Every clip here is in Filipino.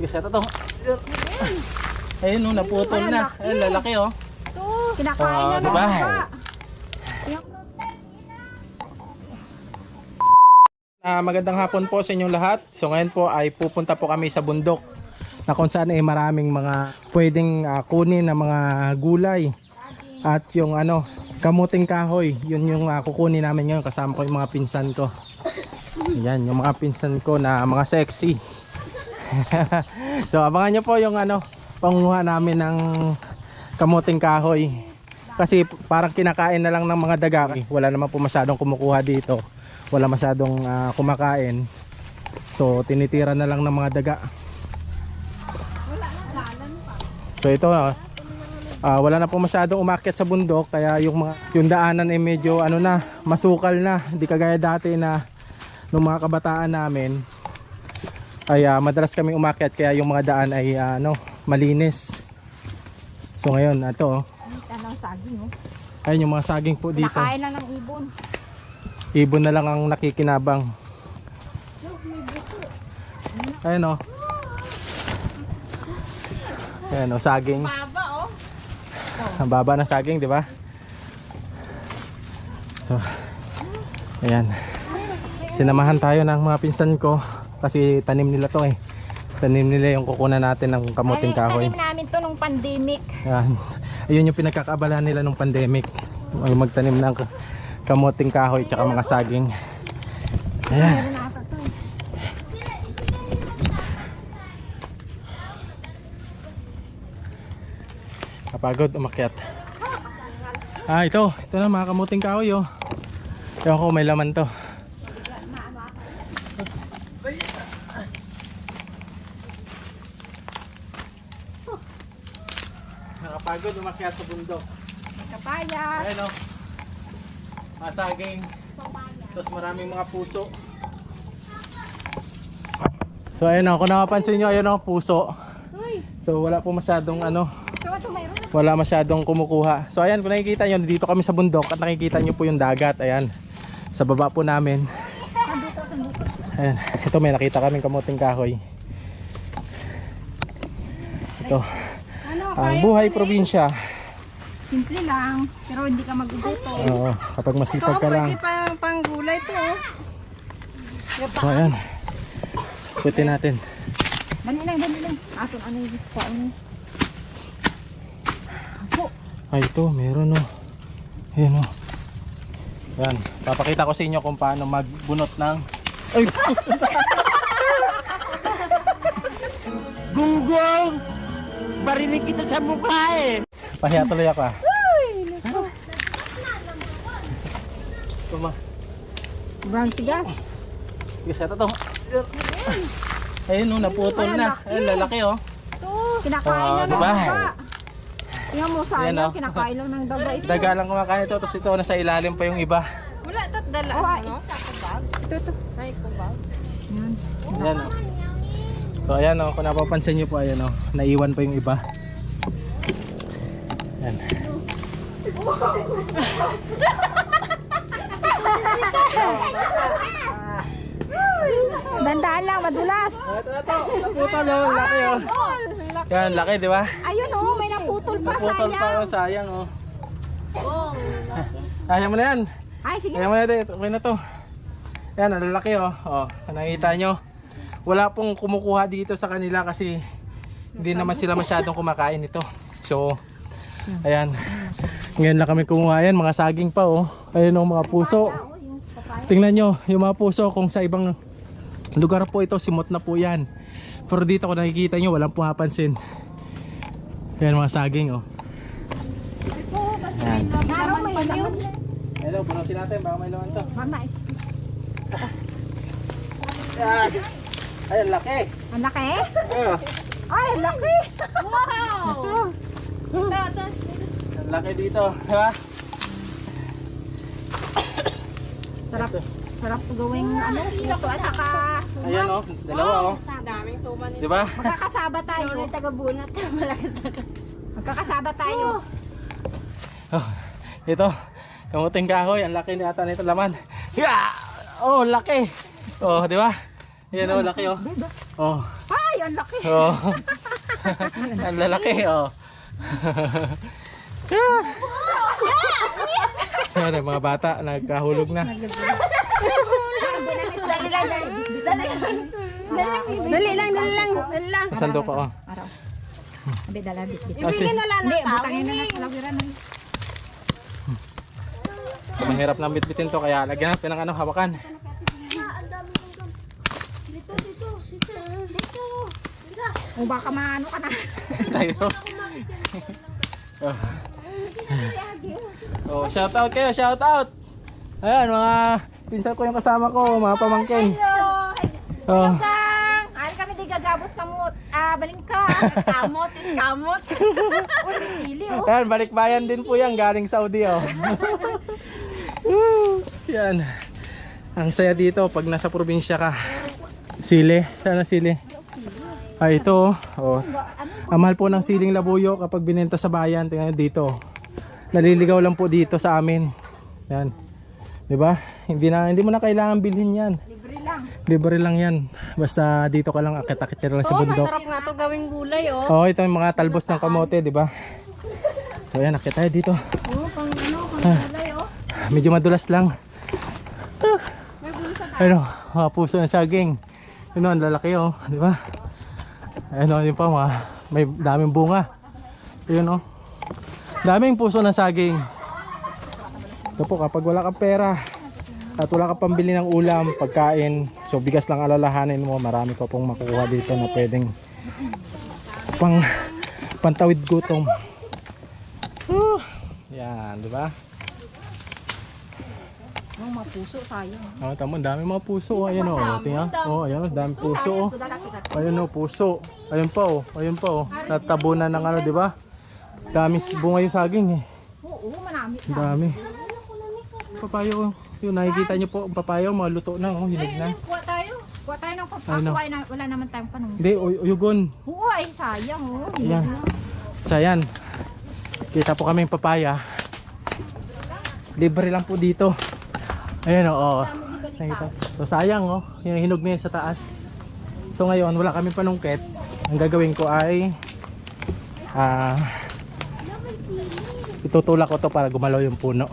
Sige, sa to. Ayun, no, naputol Ay, na. laki. Ayun, lalaki, oh. Ito, kinakain Ah, na ng diba? Ah, magandang hapon po sa inyong lahat. So ngayon po ay pupunta po kami sa bundok na kung saan ay maraming mga pwedeng ah, kunin na mga gulay at yung ano kamuting kahoy yun yung ah, kukunin namin ngayon kasama ko yung mga pinsan ko yan yung mga pinsan ko na mga sexy so abangan nyo po yung ano panguha namin ng kamuting kahoy. Kasi parang kinakain na lang ng mga daga. Wala naman po masyadong kumukuha dito. Wala masyadong ah, kumakain. So tinitira na lang ng mga daga. So ito ah, ah, wala na po masyadong umakyat sa bundok. Kaya yung mga yung daanan ay medyo ano na masukal na. Hindi kagaya dati na nung mga kabataan namin ay ah, madalas kami umakyat kaya yung mga daan ay ah, ano malinis. So ngayon ito oh, Anong saging, oh. ayun yung mga saging po dito. Kinakain lang ng ibon. ibon na lang ang nakikinabang. Ayun o ayun o saging. Baba, oh. ang baba ng saging di ba? So ayan. Sinamahan tayo ng mga pinsan ko kasi tanim nila to eh tanim nila yung kukunan natin ng kamuting kahoy Tanim namin to nung pandemic. Yan. Ayun yung pinagkakaabalahan nila nung pandemic. Ay magtanim ng ka- kamuting kahoy tsaka mga saging. Ayan. Kapagod umakyat. Ah, ito. Ito na mga kamuting kahoy oh. Ewan ko may laman to. Nakapagod umakyat sa bundok. Kapayas. Ayan o. Mga saging. Tapos maraming mga puso. So ayun o, kung nakapansin nyo, ayun o, puso. Uy, So wala po masyadong ano, wala masyadong kumukuha. So ayan, kung nakikita nyo, dito kami sa bundok at nakikita nyo po yung dagat. Ayan, sa baba po namin. Ayan, ito may nakita kaming kamuting kahoy. Ito, ang buhay probinsya. Simple lang, pero hindi ka magugutom. Oo, kapag masipag ka lang. pa pang gulay to, oh. So ayan, ikutin natin. Dali lang, dali lang. Aton ano yung kaon. Ay ito, meron o. Ayan o. Yan, papakita ko sa inyo kung paano magbunot ng... Ay! Gunggong! Barinig kita sa mukha eh! Pahiya tuloy ako ah. Tuma. Brown sigas. Sige, sa to. Ayun o, naputol Ay, na. Ayun, lalaki o. Ito, kinakain Ah, na ng diba? daga. Tingnan mo sayang, Ayan, oh. kinakain lang ng daga ito. Daga lang kumakain ito, tapos ito nasa ilalim pa yung iba. Wala tat dala Oh, ano, sa kubag. Ito, ito. Ay, kubag. Yan. Ayan o. So ayan o, kung napapansin nyo po, ayan o, naiwan pa yung iba. Ayan. Dandaan lang, madulas. Ito na to, naputol o, laki o. Yan, laki di ba? Ayun oh, may naputol pa, Naputol pa sayang. o, sayang o. Kaya mo na yan. Ay, sige. Kaya mo na din, okay na to. Yan, ang lalaki o. O, nakikita nyo. Wala pong kumukuha dito sa kanila kasi hindi naman sila masyadong kumakain ito. So, ayan. Ngayon lang kami kumuha yan, mga saging pa o. Ayun o, mga puso. Tingnan nyo, yung mga puso kung sa ibang lugar po ito, simot na po yan. Pero dito kung nakikita nyo, walang pumapansin. Ayan mga saging oh. Ayan. Hello, punosin natin, baka may laman to. Mama, excuse. Ayan. Ay, ang laki. Ang laki. Ah, Ay, ang laki. Wow! Ito, ito. ang laki dito. Ha? Sarap. Sarap gawing ano, ito at saka suman. Ayan oh, dalawa oh. Daming suman Di ba? Magkakasaba tayo. taga-bunot. Malakas na ka. Magkakasaba tayo. Oh, ito, kamuting kahoy, ang laki ni ata nito laman. Yeah! Oh, laki. Oh, di ba? Yan oh, laki oh. Oh. Ay, ang laki. Oh. Ang lalaki, oh. Ayan, ang mga bata, nagkahulog na. Dali lang, dali. Dali Dali lang, dali lang, dali lang. Nasando pa, oh. Araw. Abi, dala, bit, bit. Kasi, Ibigin na lang Hindi, ng tao. butangin na lang. Kalawiran na. so, mahirap na bitbitin to, kaya lagyan natin ng ano, hawakan. O baka maano ka na. Tayo. oh. oh, shout out kayo, shout out. Ayan, mga pinsan ko yung kasama ko, mga pamangkin. Oh. Ari kami di gagabot kamot. Ah, baling ka. Kamot, kamot. Uy, may sili oh. Ayan, balikbayan din po yan, galing Saudi oh. Yan. Ang saya dito pag nasa probinsya ka. Sili, sana sili. Ah, ito oh. oh. Ang mahal po ng siling labuyo kapag binenta sa bayan, tingnan nyo dito. Naliligaw lang po dito sa amin. Yan. 'Di ba? Hindi na hindi mo na kailangan bilhin 'yan. Libre lang. Libre lang 'yan. Basta dito ka lang akit-akit lang sa Oh, bundok. masarap nga to gawing gulay, oh. Oh, ito yung mga talbos ng kamote, 'di ba? So ayan, akit tayo dito. Oh, pang ano, pang gulay, oh. Medyo madulas lang. Ano, mga puso ng saging. Yun o, ang lalaki oh, di ba? Ano, yun pa, mga, may daming bunga. Yun oh. Daming puso ng saging. Ito po, kapag wala kang pera at wala kang pambili ng ulam, pagkain, so bigas lang alalahanin mo, marami ka pong makukuha dito na pwedeng pang pantawid gutom. Whew. Yan, di ba? Ang mga puso, sayang. Oh, tama, dami mga puso. Oh, ayan oh. Tingnan. Oh, ayan oh, dami puso oh. Ayun oh, puso. Ayun pa oh. Ayun pa oh. Tatabunan ng ano, di ba? Dami bunga yung saging eh. Oo, manami. Ang dami. Papayo oh. Yung nakikita niyo po, ang papayo, mga luto na oh, hinog na. Kuha tayo. Kuha tayo ng Ano? papakuha na wala naman tayong panong. Hindi, uy- uyugon. Oo, ay sayang oh. Ayan. So ayan. Kita po kami yung papaya. Libre lang po dito. Ayan o. Oh, Nakita. So sayang oh. Yung hinog yun sa taas. So ngayon wala kami panungkit. Ang gagawin ko ay ah itutulak ko to para gumalaw yung puno.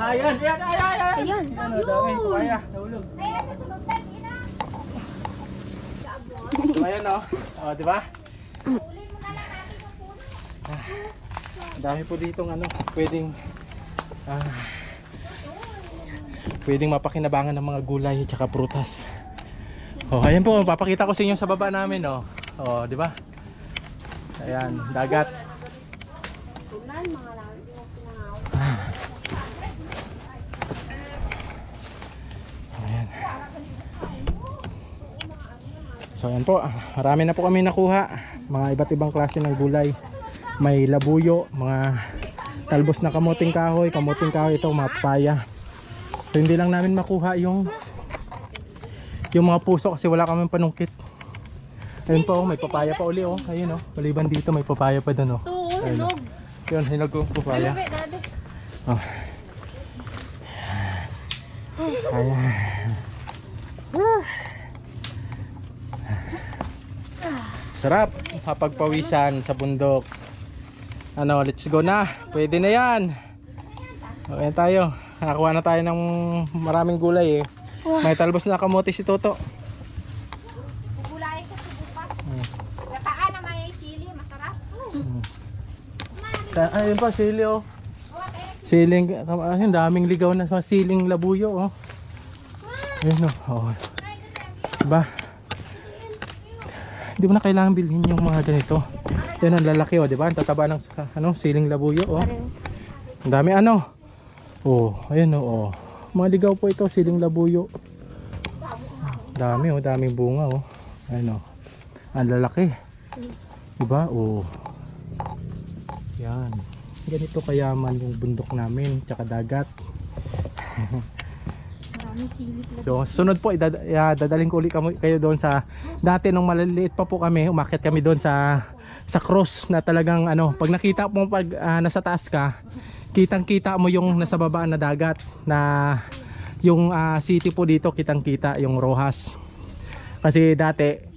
Ayan, ayan, ayan, ayan. Ayan. Ano, dami papaya. Nahulog. So ayan o. Oh, di ba? Ah, dami po ditong ano, pwedeng ah, pwedeng mapakinabangan ng mga gulay at saka prutas. Oh, ayan po, papakita ko sa inyo sa baba namin, oh. Oh, di ba? Ayan, dagat. Ayan. So ayan po, marami na po kami nakuha. Mga iba't ibang klase ng gulay. May labuyo, mga talbos na kamuting kahoy, kamuting kahoy ito, mga papaya. So hindi lang namin makuha yung yung mga puso kasi wala kami panungkit. Ayun po, may papaya pa uli oh. Ayun oh, maliban dito may papaya pa doon oh. Ayun, oh. Yun, hinog yung papaya. Dati. Oh. Ayan. Sarap mapagpawisan sa bundok. Ano, let's go na. Pwede na 'yan. Okay tayo. Nakakuha na tayo ng maraming gulay eh. May talbos na kamote si Toto. Gulay ko sa bukas. Gataan na may sili, masarap. Ta- Ayun pa, sili oh. Siling, ayun, daming ligaw na sa siling labuyo oh. Ayun oh. oh. Diba? Hindi mo na kailangan bilhin yung mga ganito. Yan ang lalaki oh, di ba? Ang tataba ng ano, siling labuyo oh. Ang dami ano. Oh, ayun oh. oh. Mga ligaw po ito, siling labuyo. Dami oh, daming bunga oh. Ayun oh. Ang lalaki. Diba? Oh. Yan. Ganito kayaman yung bundok namin, tsaka dagat. So, sunod po, idad yeah, dadaling ko ulit kayo doon sa dati nung maliliit pa po kami, umakyat kami doon sa sa cross na talagang ano, pag nakita mo pag ah, nasa taas ka, kitang-kita mo yung nasa baba na dagat na yung ah, city po dito kitang kita yung Rojas. Kasi dati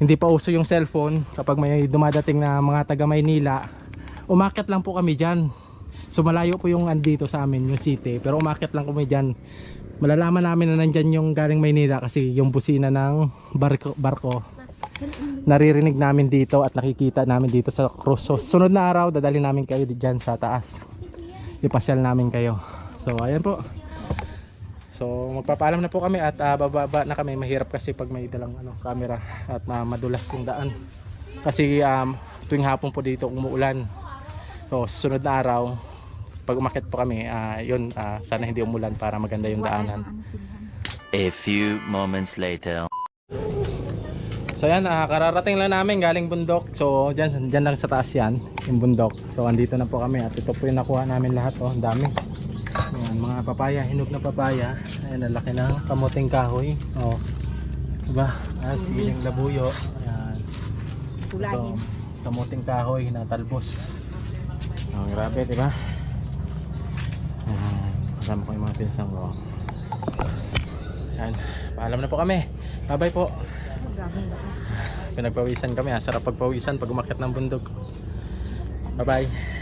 hindi pa uso yung cellphone. Kapag may dumadating na mga taga Maynila umakyat lang po kami dyan. So malayo po yung andito sa amin yung city. Pero umakyat lang kami dyan. Malalaman namin na nandyan yung galing Maynila kasi yung busina ng barko, barko naririnig namin dito at nakikita namin dito sa cruise so sunod na araw dadali namin kayo dyan sa taas ipasyal namin kayo so ayan po So magpapaalam na po kami at ah, bababa na kami. Mahirap kasi pag may dalang ano, camera at ah, madulas yung daan. Kasi um, tuwing hapon po dito umuulan. So susunod na araw, pag umakit po kami, ah, yun, ah, sana hindi umulan para maganda yung daanan. A few moments later. So yan, ah, kararating lang namin galing bundok. So dyan, dyan lang sa taas yan, yung bundok. So andito na po kami at ito po yung nakuha namin lahat. Oh, ang dami. Ayan, mga papaya, hinog na papaya. Ayan, ang laki ng kamuting kahoy. Oh. Diba? Ah, siling labuyo. Ayan. Ito, kamuting kahoy na talbos. Oh, grabe, diba? Ayan, kasama ko yung mga pinsang ko. Ayan, paalam na po kami. Bye-bye po. Pinagpawisan kami ha. Sarap pagpawisan pag umakyat ng bundok. Bye bye.